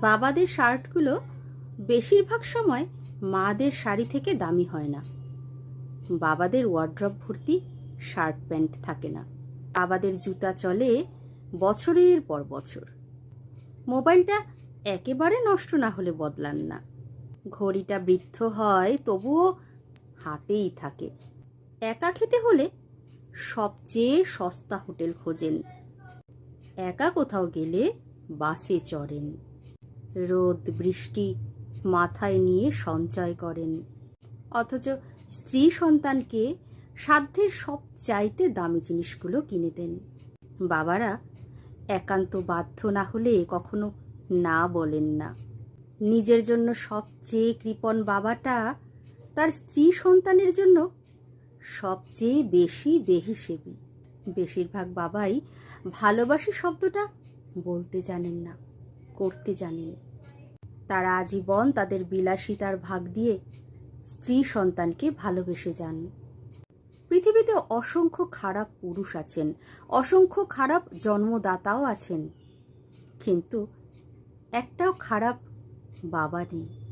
বাবাদের শার্টগুলো বেশিরভাগ সময় মাদের শাড়ি থেকে দামি হয় না। বাবাদের ওয়ার্ড্রপ ভর্তি শার্ট প্যান্ট থাকে না। বাবাদের জুতা চলে বছরের পর বছর। মোবাইলটা একেবারে নষ্ট না হলে বদলান না। ঘড়িটা বৃদ্ধ হয়, তবুও হাতেই থাকে। একা খেতে হলে সবচেয়ে সস্তা হোটেল খোঁজেন। একা কোথাও গেলে বাসে চড়েন। রোদ, বৃষ্টি মাথায় নিয়ে সঞ্চয় করেন। অথচ স্ত্রী সন্তানকে সাধ্যের সব চাইতে দামি জিনিসগুলো কিনে দেন। বাবারা একান্ত বাধ্য না হলে কখনো না বলেন না। নিজের জন্য সবচেয়ে কৃপণ বাবাটা তার স্ত্রী সন্তানের জন্য সবচেয়ে বেশি বেহিসেবি। বেশিরভাগ বাবাই ভালোবাসি শব্দটা বলতে জানেন না। করতে জানেন। তারা আজীবন তাদের বিলাসিতার ভাগ দিয়ে স্ত্রী সন্তানকে ভালোবেসে যান। পৃথিবীতে অসংখ্য খারাপ পুরুষ আছেন, অসংখ্য খারাপ জন্মদাতাও আছেন। কিন্তু একটাও খারাপ বাবা নেই।